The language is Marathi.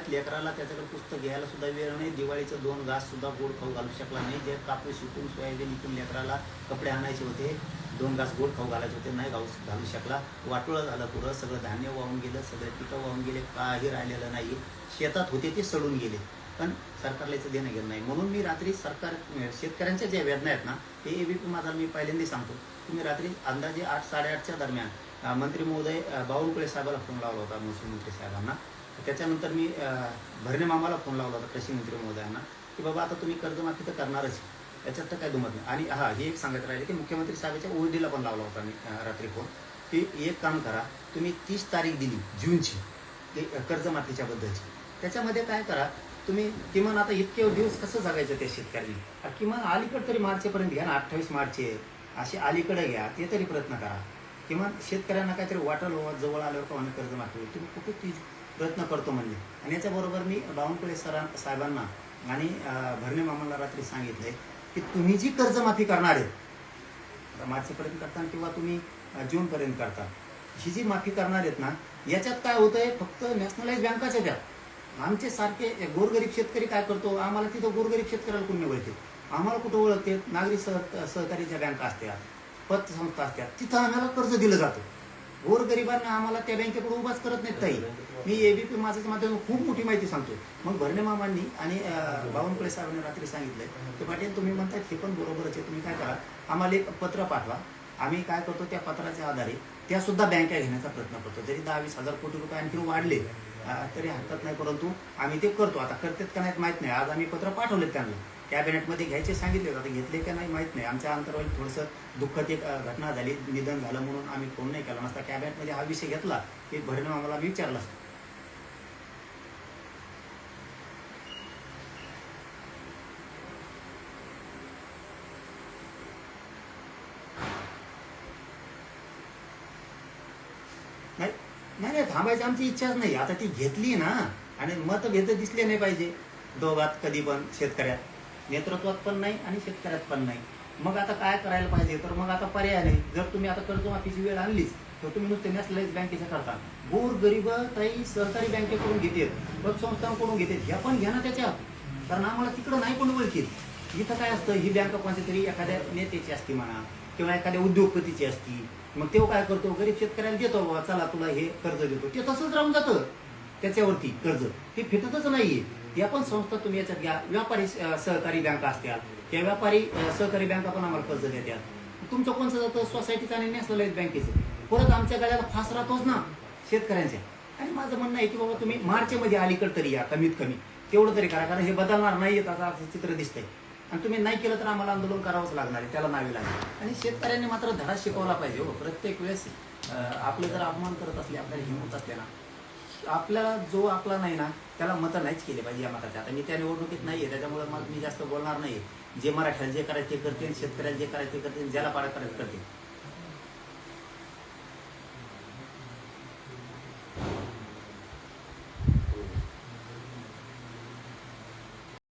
महिन्यात लेकराला त्याच्याकडे पुस्तक घ्यायला सुद्धा वेळ नाही. दिवाळीचं दोन घास सुद्धा गोड खाऊ घालू शकला नाही. जे कापूस शिकून सोयाबीन इकून लेकराला कपडे आणायचे होते दोन घास गोड खाऊ घालायचे होते नाही घाऊ घालू शकला. वाटोळं झालं पुरं. सगळं धान्य वाहून गेलं सगळे पिकं वाहून गेले. काही राहिलेलं नाही. शेतात होते ते सडून गेले. पण सरकारला याचं देणं गेलं नाही. म्हणून मी रात्री सरकार शेतकऱ्यांच्या ज्या वेदना आहेत ना ते एबीपी माझा मी पहिल्यांदा सांगतो. तुम्ही रात्री अंदाजे आठ साडेआठच्या दरम्यान मंत्री महोदय बावनकुळे साहेबाला फोन लावला होता महसूल मंत्री साहेबांना. त्याच्यानंतर मी भरणे मामाला फोन लावला होता कृषी मंत्री महोदयांना की बाबा आता तुम्ही कर्जमाफी तर करणारच आहे. याच्यात तर काय दुमत नाही. आणि हा हे एक सांगत राहिले की मुख्यमंत्री साहेबाच्या ओडीला पण लावला होता मी रात्री फोन की एक काम करा तुम्ही तीस तारीख दिली जूनची ते कर्जमाफीच्या बद्दलची. त्याच्यामध्ये काय करा तुम्ही किमान आता इतके दिवस कसं जगायचं त्या शेतकऱ्यांनी? किमान अलीकडे तरी मार्चपर्यंत घ्या ना अठ्ठावीस मार्च आहे. असे अलीकडे घ्या ते तरी प्रयत्न करा. किमान शेतकऱ्यांना काहीतरी वाटल जवळ आल्यावर का होणं कर्जमाफी होईल. तुम्ही कुठे ती प्रयत्न करतो म्हणजे. आणि याच्याबरोबर मी बावनकुळे सरां साहेबांना आणि भरणे मामाला रात्री सांगितलंय की तुम्ही जी कर्जमाफी करणार आहे मार्चपर्यंत करता किंवा तुम्ही जूनपर्यंत करता ही जी माफी करणार आहेत ना याच्यात काय होतंय फक्त नॅशनलाइज बँकाच्या द्या आमचे सारखे गोरगरीब शेतकरी काय करतो आम्हाला तिथं गोरगरीब शेतकऱ्याला कोणी ओळखते आम्हाला कुठं ओळखते? नागरी सह सहकारीच्या बँका असत्या पतसंस्था असत्या तिथं आम्हाला कर्ज दिलं जातं. गोरगरिबांना आम्हाला त्या बँकेकडे उभाच करत नाहीत ताई. मी एबीपी माझ्याच्या माध्यमातून खूप मोठी माहिती सांगतो मग भरणे मामांनी आणि अं, बावनकुळे साहेबांनी रात्री सांगितलंय की पाटील तुम्ही म्हणताय हे पण बरोबरच आहे. तुम्ही काय करा? आम्हाला एक पत्र पाठवा. आम्ही काय करतो त्या पत्राच्या आधारे त्या सुद्धा बँका घेण्याचा प्रयत्न करतो. जरी दहा वीस हजार कोटी रुपये आणखी वाढले तरी हरकत नाही. परंतु आम्ही ते करतो. आता करतात का नाहीत माहीत नाही. आज आम्ही पत्र पाठवलेत त्यांना. कॅबिनेटमध्ये घ्यायचे सांगितले आता घेतले का नाही माहीत नाही. आमच्या अंतरावर थोडंसं दुःखद एक घटना झाली. निधन झालं म्हणून आम्ही फोन नाही केला. नसता कॅबिनेटमध्ये हा विषय घेतला की भरणं आम्हाला विचारला नाही नाही नाही थांबायची आमची इच्छाच नाही. आता ती घेतली ना आणि मतभेद दिसले नाही पाहिजे. दोघात कधी पण शेतकऱ्यात. नेतृत्वात पण नाही आणि शेतकऱ्यात पण नाही. मग आता काय करायला पाहिजे? तर मग आता पर्याय नाही. जर तुम्ही आता कर्जमाफीची वेळ आणलीच तर तुम्ही नुसते नॅशनलाइज बँकेच्या करता. गोर गरीब ताई सहकारी बँकेकडून घेतात पतसंस्थांकडून घेतात. ह्या पण घ्या ना त्याच्यात. कारण आम्हाला तिकडं नाही पण ओळखीत इथं काय असतं? ही बँक कोणत्या तरी एखाद्या नेत्याची असती म्हणा किंवा एखाद्या उद्योगपतीची असती. मग तो काय करतो? गरीब शेतकऱ्याला देतो बाबा चला तुला हे कर्ज देतो. ते तसंच राहून जातं. त्याच्यावरती कर्ज. हे फिटतच नाहीये. या पण संस्था तुम्ही याच्यात घ्या. व्यापारी सहकारी बँका असत्या. त्या व्यापारी सहकारी बँका पण आम्हाला कर्ज देतात तुमचं कोणचं जातं? सोसायटीचं आणि नॅशनल बँकेचं. परत आमच्या गाड्याला फास राहतोच ना शेतकऱ्यांच्या. आणि माझं म्हणणं आहे की बाबा तुम्ही मार्चमध्ये अलीकडे तरी या कमीत कमी तेवढं तरी करा कारण हे बदलणार नाही आता असं चित्र दिसतंय. आणि तुम्ही नाही केलं तर आम्हाला आंदोलन करावंच लागणार आहे त्याला नावे लागेल आणि शेतकऱ्यांनी मात्र धडा शिकवला पाहिजे हो. प्रत्येक वेळेस आपले जर अपमान करत असले आपल्याला हिंमत असले ना आपल्याला जो आपला नाही ना त्याला मतं नाहीच केले पाहिजे या मताचे. आता मी त्या निवडणुकीत नाही आहे त्याच्यामुळे मग मी जास्त बोलणार नाही जे मराठ्याला जे करायचं ते करते शेतकऱ्याला जे करायचं ते ज्याला पाडा करायचं करते